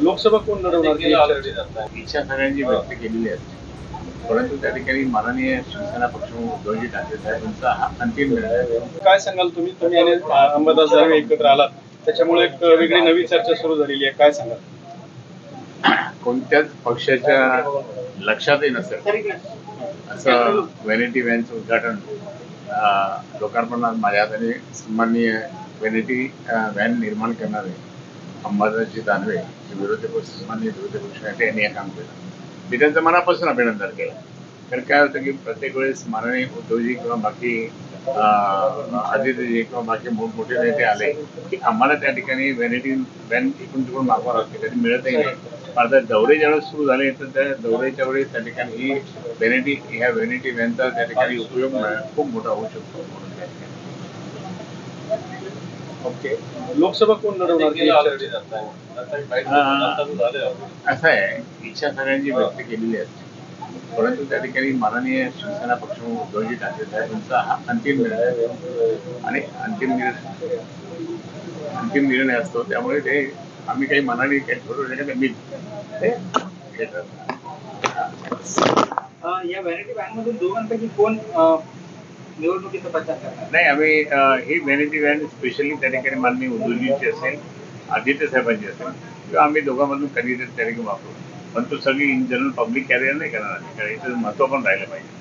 लोकसभा कोण लढवणार. इच्छा सगळ्यांची व्यक्त केलेली असते परंतु त्या ठिकाणी माननीय शिवसेना पक्षप्रमुख उद्धवजी ठाकरे साहेबांचा हा अंतिम निर्णय आहे. काय सांगाल तुम्ही? तुम्ही आणि अंबादास दानवे एकत्र आलात. त्याच्यामुळे एक वेगळी नवी चर्चा सुरू झालेली आहे. काय सांगाल? कोणत्याच पक्षाच्या लक्षातही नसेल. असं व्हॅनिटी व्हॅनचं उद्घाटन अं, लोकार्पणात माझ्या हाताने सन्माननीय व्हॅनिटी व्हॅन निर्माण करणारे अंबादासजी दानवे जे विरोधी पक्ष सन्मान्य विरोधी पक्ष नेते यांनी हे काम केलं. मी त्यांचं मनापासून अभिनंदन केलं. कारण काय होतं की प्रत्येक वेळेस माननीय उद्धवजी किंवा बाकी आदित्यजी किंवा बाकी मोठमोठे नेते आले की आम्हाला त्या ठिकाणी व्हॅनिटी व्हॅन इकडून तिकडून मागवा लागते. कधी मिळतही नाही. पण आता दौरे ज्यावेळेस सुरू झाले तर त्या दौऱ्याच्या वेळेस त्या ठिकाणी ही व्हॅनिटी ह्या व्हॅनिटी व्हॅनचा त्या ठिकाणी उपयोग खूप मोठा होऊ शकतो. म्हणून त्या ठिकाणी. ओके लोकसभा कोण लढवणार. असं आहे इच्छा सगळ्यांची व्यक्त केलेली असते परंतु त्या ठिकाणी माननीय शिवसेना पक्षप्रमुख उद्धवजी ठाकरे साहेबांचा हा अंतिम निर्णय आहे. आणि अंतिम निर्णय अंतिम निर्णय असतो त्यामुळे ते आम्ही काही मनाने काही ठरवू शकत नाही. मी हे ठरवतो. अ, या व्हॅनिटी व्हॅन मधून दोघांपैकी कोण निवडणुकीचा प्रचार करणार नाही आम्ही ही व्हॅनिटी व्हॅन स्पेशली त्या ठिकाणी माननीय उद्धवजीची असेल आदित्य साहेबांची असेल किंवा आम्ही दोघांमधून कधीतरी त्या ठिकाणी वापरू पण तो सगळी इन जनरल पब्लिक कॅरियर नाही करणार आम्ही. कारण महत्त्व पण राहिलं पाहिजे